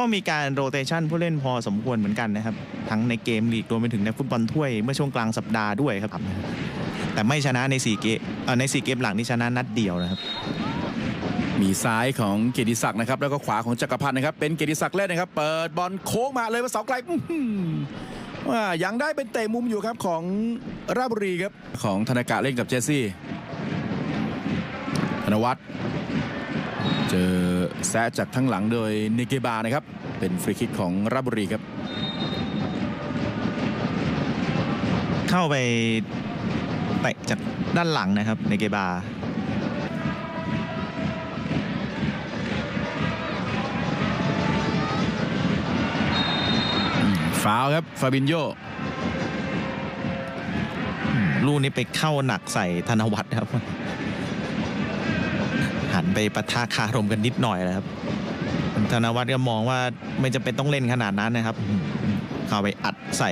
ก็มีการโรเตชันผู้เล่นพอสมควรเหมือนกันนะครับ ทั้งในเกมลีกรวมไปถึงในฟุตบอลถ้วยเมื่อช่วงกลางสัปดาห์ด้วยครับ แต่ไม่ชนะใน4เกมเอ่อใน4เกมหลังนี่ชนะนัดเดียวนะครับ มีซ้ายของเกียรติศักดิ์นะครับ แล้วก็ขวาของจักรพันธ์นะครับ เป็นเกียรติศักดิ์เล่นนะครับ เปิดบอลโค้งมาเลยมาเสาไกลอื้อหือว่ายังได้เป็นเตะมุมอยู่ครับของราชบุรีครับของธนากะเล่นกับเจสซี่ธนวัฒน์ เจอแซะจากทั้งหลังโดยเนเกบานะครับ เป็นฟรีคิกของราชบุรีครับ เข้าไปเตะจากด้านหลังนะครับในเกบาฟาวล์ครับฟาบินโยลูกนี้ไปเข้าหนักใส่ธนวัฒน์ครับ หันไปปะทะคารมกันนิดหน่อยนะครับธนวัฒน์ก็มองว่าไม่จำเป็นต้องเล่นขนาดนั้นนะครับ เข้าไปอัดใส่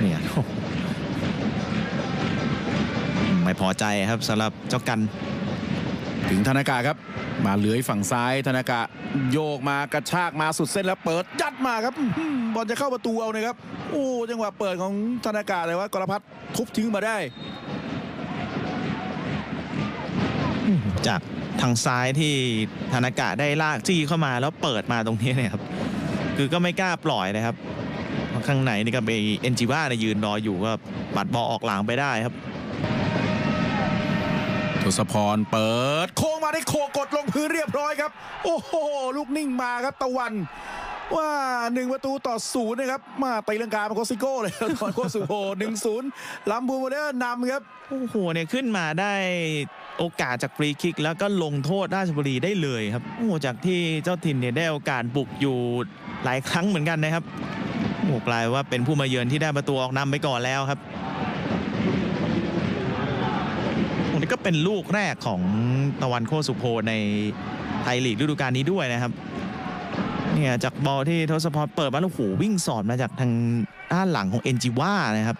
เนี่ยไม่พอใจครับสำหรับเจ้ากัน ถึงธนากะครับ มาเหลือยฝั่งซ้ายธนากะโยกมากระชากมาสุดเส้นแล้วเปิดยัดมาครับบอลจะเข้าประตูเอานะครับโอ้จังหวะเปิดของธนากะเลยว่ากรพัฒน์ทุบทิ้งมาได้ จากทางซ้ายที่ธนากะได้ลากจี้เข้ามาแล้วเปิดมาตรงนี้เนี่ยครับ คือก็ไม่กล้าปล่อยนะครับเพราะข้างในนี่ก็ไปเอ็นจิว่าเนี่ยยืนรออยู่ก็ปัดบอลออกหลังไปได้ครับทศพรเปิด โค้งมาได้โคกดลงพื้นเรียบร้อยครับ โอ้โห ลูกนิ่งมาครับตะวัน ว่าหนึ่งประตูต่อศูนย์นะครับ มาตีลังกามาโคซิโก้เลยตอนโคสุโฮหนึ่งศูนย์ลำพูนโมเดอร์นำครับ โอ้โหเนี่ยขึ้นมาได้ โอกาสจากฟรีคิกแล้วก็ลงโทษราชบุรีได้เลยครับโอ้จากที่เจ้าถิ่นเนี่ยได้โอกาสบุกอยู่หลายครั้งเหมือนกันนะครับโอ้กลายว่าเป็นผู้มาเยือนที่ได้ประตูออกนำไปก่อนแล้วครับโอ้นี่ก็เป็นลูกแรกของตะวันโคสุโพในไทยลีกฤดูกาลนี้ด้วยนะครับเนี่ยจากบอลที่ทศพรเปิดมาแล้วโอ้โหวิ่งสอดมาจากทางด้านหลังของเอ็นจิว่านะครับ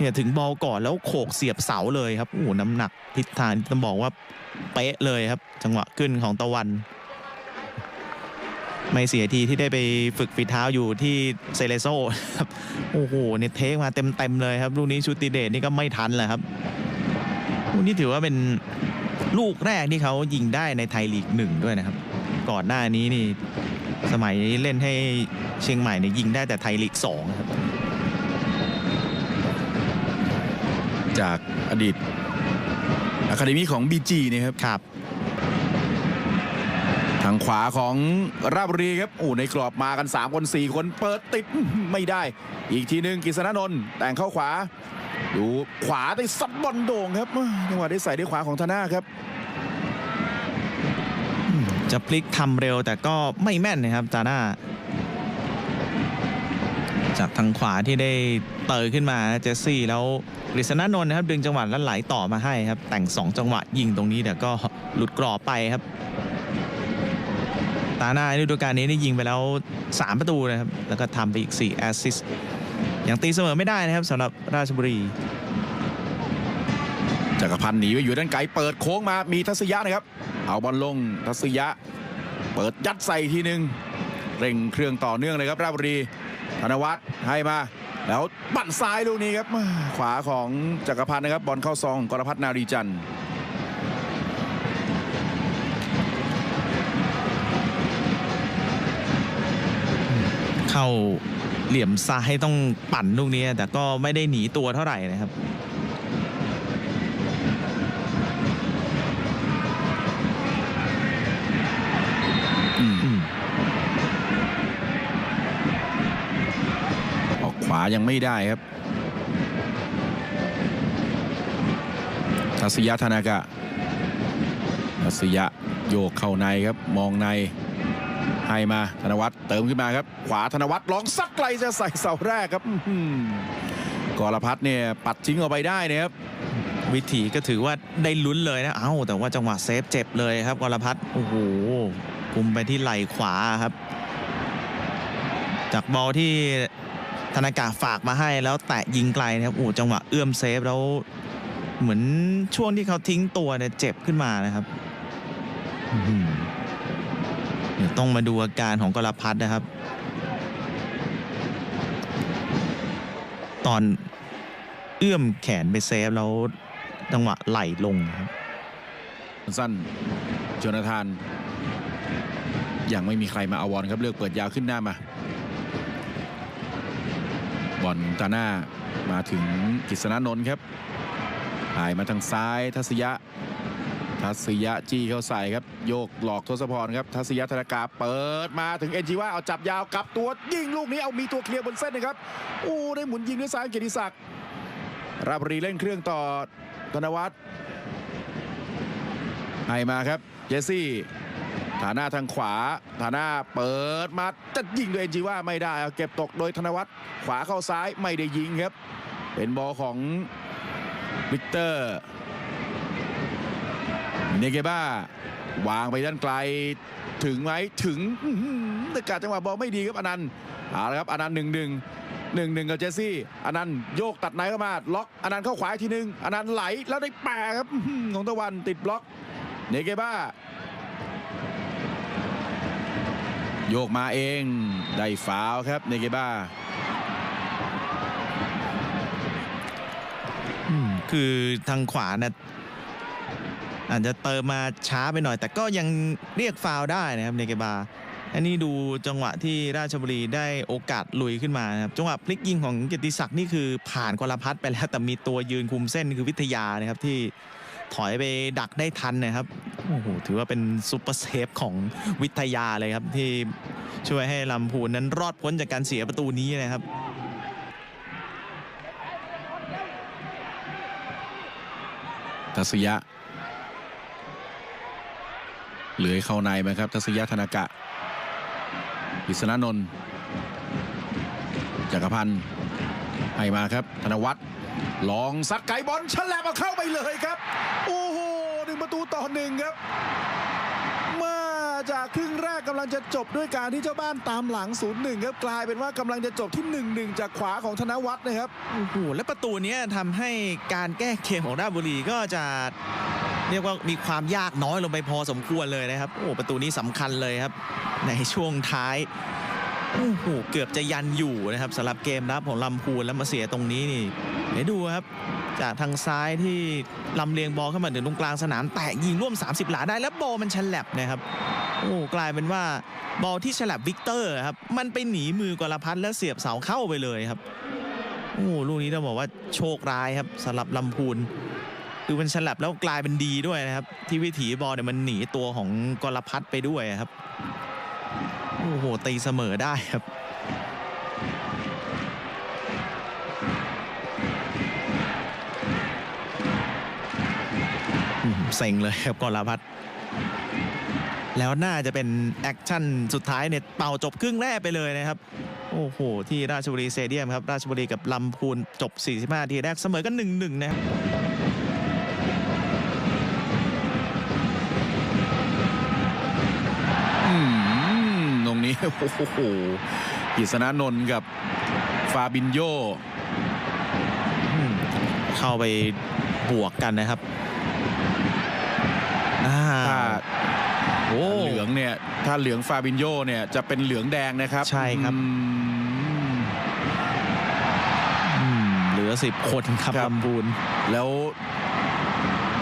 เนี่ยถึงบอลก่อนแล้วโขกเสียบเสาเลยครับโอ้น้ำหนักทิศทางต้องบอกว่าเป๊ะเลยครับ จังหวะขึ้นของตะวัน ไม่เสียทีที่ได้ไปฝึกฝีเท้าอยู่ที่เซเลโซครับโอ้โหเนี่ยเทคมาเต็มๆเลยครับลูกนี้ชูติเดชนี่ก็ไม่ทันแหละครับลูกนี้ถือว่าเป็นลูกแรกที่เขายิงได้ในไทยลีกหนึ่งด้วยนะครับ ก่อนหน้านี้นี่สมัยเล่นให้เชียงใหม่เนี่ยยิงได้แต่ไทยลีกสองครับ จากอดีตอะคาเดมีของบีจีนะครับครับ ทางขวาของราชบุรีครับโอ้ในกรอบมากัน 3 คน 4 คนเปิดติดอื้อหือไม่ได้ อีกทีหนึ่งกฤษณนนท์แต่งเข้าขวา ดูขวาได้ซัดบอลโด่งครับอ้าวจังหวะได้ใส่ด้วยขวาของธนาครับจะพลิกทำเร็วแต่ก็ไม่แม่นนะครับจาน่า จากทางขวาที่ได้เตยขึ้นมาเจสซี่แล้วกฤษณนนท์นะครับดึงจังหวะแล้วไหลต่อมาให้ครับ แต่ง 2 จังหวะยิงตรงนี้แต่ก็หลุดกรอบไปครับ ตาหน้าในฤดูกาลนี้นี่ยิงไปแล้ว 3 ประตูนะครับ แล้วก็ทำไปอีก4แอสซิสต์ยังตีเสมอไม่ได้นะครับสำหรับราชบุรีจักรพันธ์หนีไปอยู่ด้านไกลเปิดโค้งมามีทัศยะนะครับเอาบอลลงทัศยะ เปิดยัดใส่ทีหนึ่งเร่งเครื่องต่อเนื่องเลยครับราชบุรี ธนวัฒน์ให้มา แล้วปั่นซ้ายลูกนี้ครับ ขวาของจักรพันธ์นะครับ บอลเข้าซองของกรพัฒนารีจันทร์เข้าเหลี่ยมซ้ายต้องปั่นลูกนี้ แต่ก็ไม่ได้หนีตัวเท่าไหร่นะครับ ยังไม่ได้ครับทัศยะธนากะทัศยะโยกเข้าในครับมองในให้มาธนวัฒน์เติมขึ้นมาครับ ขวาธนวัฒน์ลองซักไกลจะใส่เสาแรกครับอื้อหือกรพัฒน์เนี่ยปัดทิ้งออกไปได้นะครับวิถีก็ถือว่าได้ลุ้นเลยนะ เอ้า แต่ว่าจังหวะเซฟเจ็บเลยครับกอรพัฒน์โอ้โหคุมไปที่ไหล่ขวาครับ จากบอลที่ ธนากาฝากมาให้แล้วแตะยิงไกลนะครับโอ้จังหวะเอื้อมเซฟแล้วเหมือนช่วงที่เขาทิ้งตัวเนี่ยเจ็บขึ้นมานะครับเดี๋ยวต้องมาดูอาการของกรพัฒน์นะครับ ตอนเอื้อมแขนไปเซฟแล้วจังหวะไหลลงครับสั้นโจนาธานยังไม่มีใครมาอาบอลครับเลือกเปิดยาวขึ้นหน้ามา อลตาหน้ามาถึงกฤษณนนท์ครับถ่ายมาทางซ้ายทัศยะ ทัศยะจี้เข้าใส่ครับ โยกหลอกทศพรครับ ทัศยะธนากาเปิดมาถึงเอ็นจีว่าเอาจับยาวกลับตัวยิงลูกนี้เอามีตัวเคลียร์บนเส้นนะครับโอ้ได้หมุนยิงด้วยซ้ายเกียรติศักดิ์ราบรีเล่นเครื่องต่อธนวัฒน์ให้มาครับเจสซี่ ฐาน้าทางขวา ฐาน้าเปิดมาจะยิงโดยเอ็นจีว่าไม่ได้เอาเก็บตกโดยธนวัฒน์ขวาเข้าซ้ายไม่ได้ยิงครับ เป็นบอลของวิกเตอร์เนเกบ้าวางไปด้านไกลถึงไหมถึงอื้อหือแต่การจังหวะบอลไม่ดีครับอนันต์เอาละครับอนันต์หนึ่งหนึ่งหนึ่งหนึ่งกับเจสซี่อนันต์โยกตัดในเข้ามาล็อกอนันต์เข้าขวาอีกทีหนึ่งอนันต์ไหลแล้วได้แปะครับของตะวันติดบล็อกเนเกบ้า โยกมาเองได้ฟาวครับเนเกบ้าคือทางขวาเนี่ยอาจจะเติมมาช้าไปหน่อย แต่ก็ยังเรียกฟาวได้นะครับเนเกบาอันนี้ดูจังหวะที่ราชบุรีได้โอกาสลุยขึ้นมาครับจังหวะพลิกยิงของเกียรติศักดิ์นี่คือผ่านกรพัฒไปแล้วแต่มีตัวยืนคุมเส้นคือวิทยานะครับที่ถอยไปดักได้ทันนะครับ โอ้โหถือว่าเป็นซุปเปอร์เซฟของวิทยาเลยครับ ที่ช่วยให้ลำพูนนั้นรอดพ้นจากการเสียประตูนี้นะครับทัศยะเหลือยเข้าในไหมครับ ทัศยะธนากะกิษณนนท์จักรพันธ์ให้มาครับ ธนวัฒน์ลองซัดไกลบอลฉลับเอาเข้าไปเลยครับ โอ้โห หนึ่งประตูต่อหนึ่งครับมาจากครึ่งแรกกำลังจะจบด้วยการที่เจ้าบ้านตามหลัง 0-1 ครับกลายเป็นว่ากำลังจะจบที่ 1-1 จากขวาของธนวัฒน์นะครับโอ้โหและประตูนี้ทำให้การแก้เกมของราชบุรีก็จะเรียกว่ามีความยากน้อยลงไปพอสมควรเลยนะครับโอ้ประตูนี้สำคัญเลยครับ ในช่วงท้ายโอ้โหเกือบจะยันอยู่นะครับสำหรับเกมรับของลำพูนแล้วมาเสียตรงนี้นี่ เดี๋ยวดูครับ จากทางซ้ายที่ลำเลียงบอลเข้ามาถึงตรงกลางสนาม แตะยิงร่วม 30 หลาได้แล้วบอลมันฉลับนะครับโอ้กลายเป็นว่าบอลที่ฉลับวิกเตอร์ครับมันไปหนีมือกรพัฒแล้วเสียบเสาเข้าไปเลยครับโอ้ลูกนี้ต้องบอกว่าโชคร้ายครับสำหรับลำพูนคือมันฉลับแล้วกลายเป็นดีด้วยนะครับ ที่วิถีบอลเนี่ยมันหนีตัวของกรพัฒไปด้วยครับโอ้โหตีเสมอได้ครับ เซ็งเลยครับกรพัฒน์แล้วน่าจะเป็นแอคชั่นสุดท้ายเนี่ยเป่าจบครึ่งแรกไปเลยนะครับ โอ้โห ที่ราชบุรีสเตเดียมครับ ราชบุรีกับลำพูนจบ 45นาทีแรกเสมอกัน 1-1 นะครับอืมตรงนี้ โอ้โหกิษณนนท์กับฟาบินโยอืมเข้าไปบวกกันนะครับอ่า ถ้าโอ้เหลืองเนี่ยถ้าเหลืองฟาบินโยเนี่ยจะเป็นเหลืองแดงนะครับ ใช่ครับอืมอืมเหลือ10คนครับครับลำพูนแล้ว